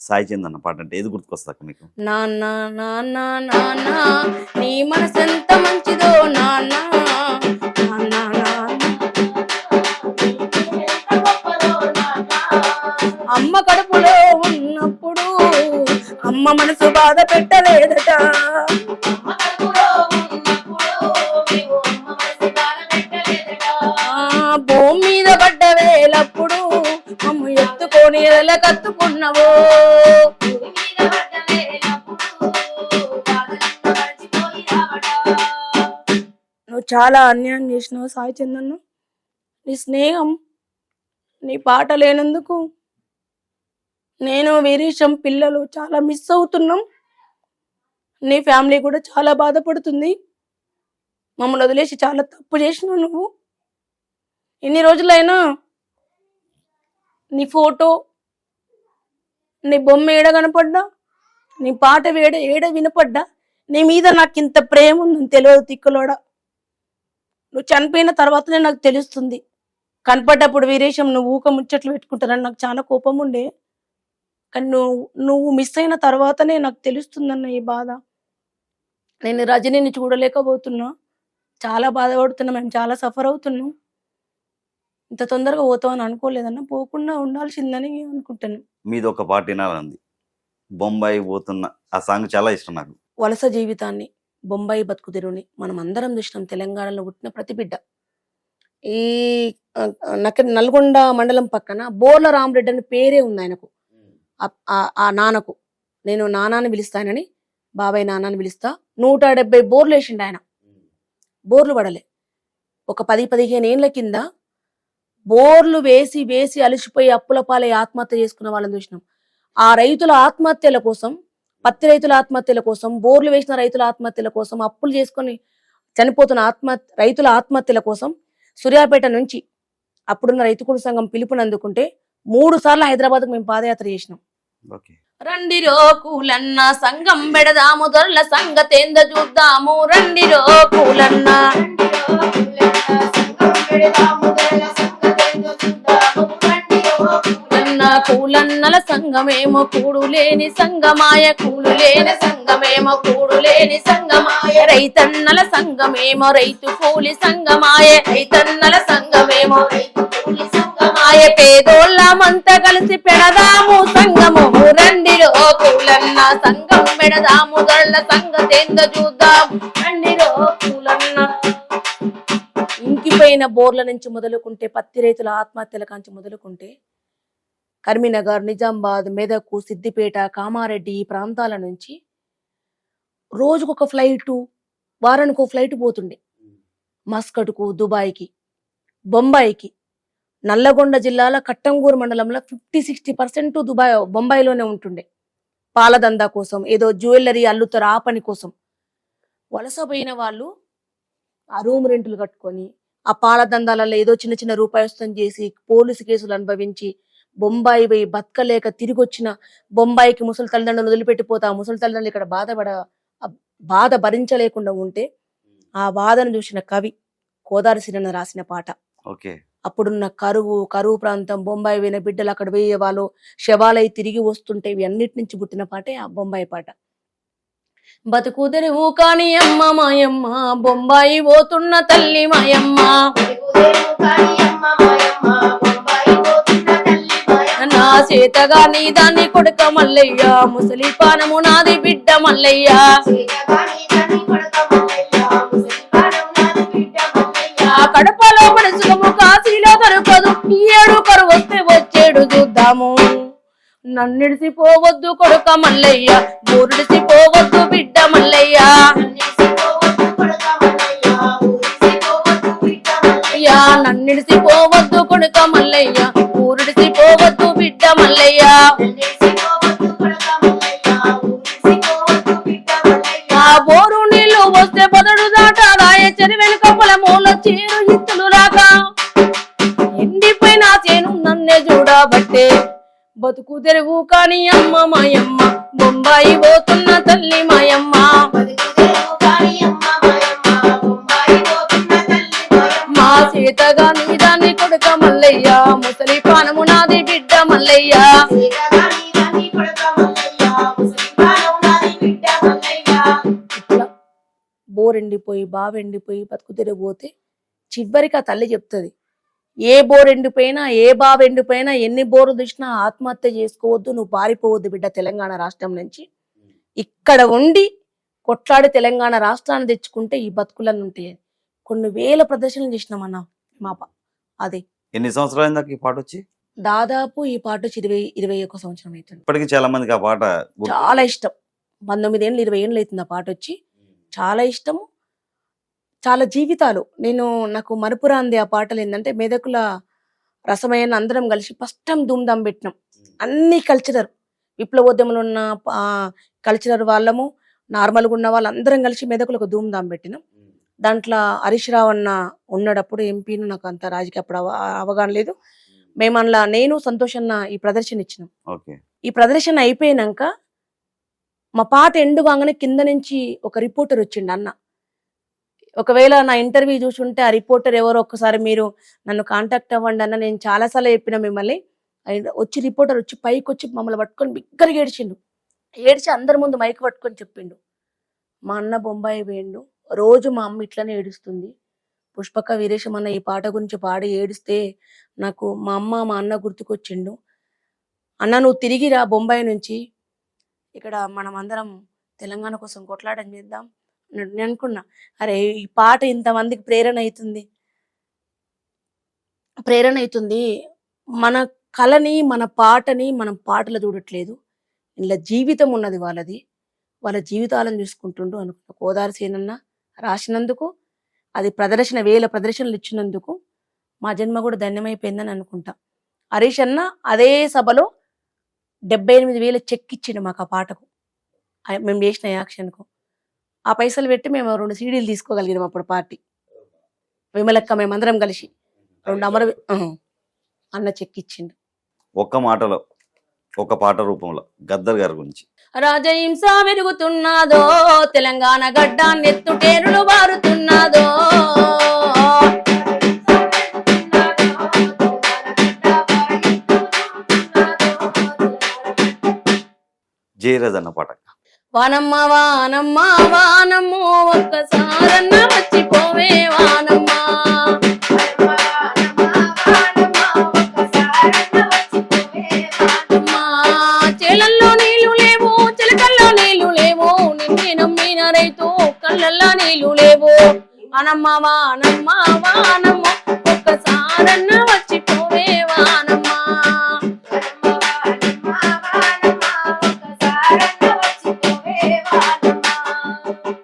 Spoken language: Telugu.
సాయి చందన్న పాట అంటే ఏది గుర్తుకొస్తా మీకు? నాన్న నాన్న నాన్న నీ మనసు ఎంత మంచిదో నాన్న. అమ్మ కడుపులో ఉన్నప్పుడు అమ్మ మనసు బాధ పెట్టలేదట. ఎత్తుకొని ఎలా నువ్వు చాలా అన్యాయం చేసినావు సాయి చందన్ను. నీ స్నేహం నీ పాట లేనందుకు నేను వీరేశం పిల్లలు చాలా మిస్ అవుతున్నాం. నీ ఫ్యామిలీ కూడా చాలా బాధపడుతుంది. మమ్మల్ని వదిలేసి చాలా తప్పు చేసినావు నువ్వు. ఎన్ని రోజులైనా నీ ఫోటో నీ బొమ్మ ఏడ కనపడ్డా? నీ పాట వేడ ఏడ వినపడ్డా? నీ మీద నాకు ఇంత ప్రేమ ఉందని తెలియదు తిక్కులోడా? నువ్వు చనిపోయిన తర్వాతనే నాకు తెలుస్తుంది. కనపడ్డప్పుడు వీరేశం నువ్వు ఊక ముచ్చట్లు పెట్టుకుంటానని నాకు చాలా కోపం ఉండే కానీ నువ్వు నువ్వు మిస్ అయిన తర్వాతనే నాకు తెలుస్తుందన్న ఈ బాధ. నేను రజనీని చూడలేకపోతున్నా. చాలా బాధపడుతున్నా మేము చాలా సఫర్ అవుతున్నాం. ఇంత తొందరగా పోతామని అనుకోలేదన్న పోకుండా ఉండాల్సిందని అనుకుంటాను. మీది ఒక పాట వినాలంది బొంబాయి పోతున్న ఆ సాంగ్ చాలా ఇష్టం నాకు. వలస జీవితాన్ని బొంబాయి బతుకు తెరువుని మనం అందరం చూసినాం తెలంగాణలో పుట్టిన ప్రతి బిడ్డ. ఈ నక నల్గొండ మండలం పక్కన బోర్ల రామరెడ్డి అని పేరే ఉంది ఆయనకు. ఆ- ఆ- ఆ నాన్నకు. నేను నానాని పిలుస్తానని బాబాయ్ నాన్నని పిలుస్తా. నూట డెబ్బై బోర్లు వేసిండు ఆయన బోర్లు పడలే. ఒక పది పదిహేను ఏళ్ళ కింద బోర్లు వేసి వేసి అలసిపోయి అప్పుల పాలై ఆత్మహత్య చేసుకున్న వాళ్ళని చూసినాం. ఆ రైతుల ఆత్మహత్యల కోసం పత్తి రైతుల ఆత్మహత్యల కోసం బోర్లు వేసిన రైతుల ఆత్మహత్యల కోసం అప్పులు చేసుకొని చనిపోతున్న ఆత్మ రైతుల ఆత్మహత్యల కోసం సూర్యాపేట నుంచి అప్పుడున్న రైతు కుల సంఘం పిలుపుని అందుకుంటే మూడు సార్లు హైదరాబాద్కు మేము పాదయాత్ర చేసినాం. ఓకే. రండి కూలన్న సంఘం పెడదాము దొరల సంగతేంద చూద్దాము. రండి కూలన్న. కూలన్న కూలన్నల సంఘమేమో కూడు లేని సంగమాయ కూలు లేని సంగమేమో కూడు లేని సంగమాయ రైతన్నల సంగమేమో రైతు కూలి సంగమాయ రైతన్నల సంఘమేమో రైతు కూలి సంగమాయ పేదోళ్ళమంతా కలిసి పెడదాము సంగము రండిలో కూలన్న సంగం పెడదాము దొరల సంగతేందో చూద్దాము. రండిలో కూలన్న ఇంకిపోయిన బోర్ల నుంచి మొదలుకుంటే పత్తి రైతుల ఆత్మహత్యల కాంచి మొదలుకుంటే కరీంనగర్ నిజామాబాద్ మెదకు సిద్దిపేట కామారెడ్డి ఈ ప్రాంతాల నుంచి రోజుకొక ఫ్లైటు వారానికి ఒక ఫ్లైట్ పోతుండే. మస్కట్కు దుబాయ్కి బొంబాయికి నల్లగొండ జిల్లాల కట్టంగూరు మండలంలో ఫిఫ్టీ సిక్స్టీ పర్సెంట్ దుబాయ్ బొంబాయిలోనే ఉంటుండే. పాలదందా కోసం ఏదో జ్యువెలరీ అల్లుతారు ఆ పని కోసం. వలస పోయిన వాళ్ళు ఆ రూమ్ రెంట్లు కట్టుకొని ఆ పాలదందాలలో ఏదో చిన్న చిన్న రూపాయస్తం చేసి పోలీసు కేసులు అనుభవించి బొంబాయి పోయి బతకలేక తిరిగి వచ్చిన బొంబాయికి ముసలి తల్లిదండ్రులు వదిలిపెట్టిపోతా ఆ ముసలి తల్లిదండ్రులు ఇక్కడ బాధపడ బాధ భరించలేకుండా ఉంటే ఆ బాధను చూసిన కవి కోదారి సిరన్న రాసిన పాట. ఓకే. అప్పుడున్న కరువు కరువు ప్రాంతం బొంబాయి పోయిన బిడ్డలు అక్కడ పోయే వాళ్ళు శవాలై తిరిగి వస్తుంటే ఇవి అన్నిటి నుంచి పుట్టిన పాటే ఆ బొంబాయి పాట. బతుకు తెరువు కాని అమ్మ మాయమ్మ బొంబాయి పోతున్న తల్లి మాయమ్మ చేతగా నీ దాన్ని కొడుక మల్లయ్య. ముసలి పానము నాది బిడ్డ మల్లయ్య. ఆ కడపలో పడుచుకము కాశీలో దొరకదు. ఈ ఏడు కరువు వస్తే వచ్చేడు చూద్దాము. నన్నిడిసి పోవద్దు కొడుక మల్లయ్య. బోరుడిసి పోవద్దు బిడ్డ మల్లయ్య. అయ్యా నన్నిడిసి పోవద్దు కొడుక మల్లయ్య. బతుకు తెరువు కాని అమ్మ మాయమ్మ. బొంబాయి పోతున్న తల్లి మాయమ్మ. మా సీతగా నీదాన్ని కొడుక మల్లయ్య. ముసలి పానము నాది బిడ్డ మల్లయ్య. బోరెండిపోయి బావెండిపోయి బతుకు తిరిగిపోతే చివరికి ఆ తల్లి చెప్తుంది. ఏ బోర్ ఎండిపోయినా ఏ బావి ఎండిపోయినా ఎన్ని బోర్లు చూసినా ఆత్మహత్య చేసుకోవద్దు నువ్వు పారిపోవద్దు బిడ్డ తెలంగాణ రాష్ట్రం నుంచి. ఇక్కడ ఉండి కొట్లాడి తెలంగాణ రాష్ట్రాన్ని తెచ్చుకుంటే ఈ బతుకులన్నీ ఉంటాయి. కొన్ని వేల ప్రదర్శనలు చేసినామన్న మా ప- అది. ఎన్ని సంవత్సరాలు ఈ పాట వచ్చి? దాదాపు ఈ పాట వచ్చి ఇరవై ఇరవై ఒక సంవత్సరం అవుతుంది. ఇప్పటికీ చాలా మందికి ఆ పాట. చాలా ఇష్టం. పంతొమ్మిది ఏళ్ళు ఇరవై ఏళ్ళు అవుతుంది ఆ పాట వచ్చి. చాలా ఇష్టము. చాలా జీవితాలు. నేను నాకు మరుపురాంది ఆ పాటలు ఏంటంటే మెదకుల రసమైన అందరం కలిసి ఫస్ట్ టైం ధూమ్ధాం పెట్టినాం. అన్ని కల్చరర్ విప్లవోద్యమంలో ఉన్న కల్చరర్ వాళ్ళము నార్మల్గా ఉన్న వాళ్ళందరం కలిసి మెదకులకు ధూమ్ధాం పెట్టినాం. దాంట్లో హరీష్ రావు అన్న ఉన్నప్పుడు ఎంపీను నాకు అంత రాజకీయ అప్పుడు అవ- అవగాహన లేదు. మేము అందులో నేను సంతోష్ అన్న ఈ ప్రదర్శన ఇచ్చినాం. ఓకే. ఈ ప్రదర్శన అయిపోయినాక మా పాట ఎండు కాగానే కింద నుంచి ఒక రిపోర్టర్ వచ్చిండు అన్న. ఒకవేళ నా ఇంటర్వ్యూ చూసుంటే ఆ రిపోర్టర్ ఎవరో ఒక్కసారి మీరు నన్ను కాంటాక్ట్ అవ్వండి అన్న నేను చాలాసార్లు చెప్పిన మిమ్మల్ని. వచ్చి రిపోర్టర్ వచ్చి పైకి వచ్చి మమ్మల్ని పట్టుకొని బిగ్గరగా ఏడ్చిండు. ఏడ్చి అందరి ముందు మైక్ పట్టుకొని చెప్పిండు. మా అన్న బొంబాయి వేయండు. రోజు మా అమ్మ ఇట్లనే ఏడుస్తుంది. పుష్పక వీరేశం అన్న ఈ పాట గురించి పాడి ఏడిస్తే నాకు మా అమ్మ మా అన్న గుర్తుకొచ్చిండు. అన్న నువ్వు తిరిగిరా బొంబాయి నుంచి. ఇక్కడ మనం అందరం తెలంగాణ కోసం కొట్లాడని చేద్దాం. నేను అనుకున్నా అరే ఈ పాట ఇంతమందికి ప్రేరణ అవుతుంది. ప్రేరణ అవుతుంది. మన కళని మన పాటని మనం పాటలు చూడట్లేదు. ఇలా జీవితం ఉన్నది వాళ్ళది. వాళ్ళ జీవితాలను చూసుకుంటుండు అనుకున్న గోదావరి సేనన్న రాసినందుకు అది ప్రదర్శన వేల ప్రదర్శనలు ఇచ్చినందుకు మా జన్మ కూడా ధన్యమైపోయిందని అనుకుంటా. హరీష్ అన్న అదే సభలో డెబ్బై ఎనిమిది వేల చెక్ ఇచ్చిండు మాకు ఆ పాటకు. మేము చేసిన యాక్షన్కు. ఆ పైసలు పెట్టి మేము రెండు సీడీలు తీసుకోగలిగినాం అప్పుడు పార్టీ. విమలక్క మేమందరం కలిసి. రెండు అమర అన్న చెక్ ఇచ్చిండు. ఒక్క మాటలో ఒక పాట రూపంలో గద్దర్ గారి గురించి. రాజహింస పెరుగుతున్నదో తెలంగాణ గడ్డ నెత్తుటేరులు బారుతున్నదో జయరాజ్ అన్న పాట. వానమ్మ వానమ్మ వానమ్మో ఒక్కసారన్న వచ్చిపోవే వానమ్మ. అమ్మా, చేలల్లో నీళ్ళు లేవు చిలకల్లో నీళ్ళు లేవు నిన్నే నమ్మిన రైతు కళ్ళల్లో నీళ్ళు లేవు. వానమ్మ వానమ్మ వానమ్మ ఒక్కసారన్న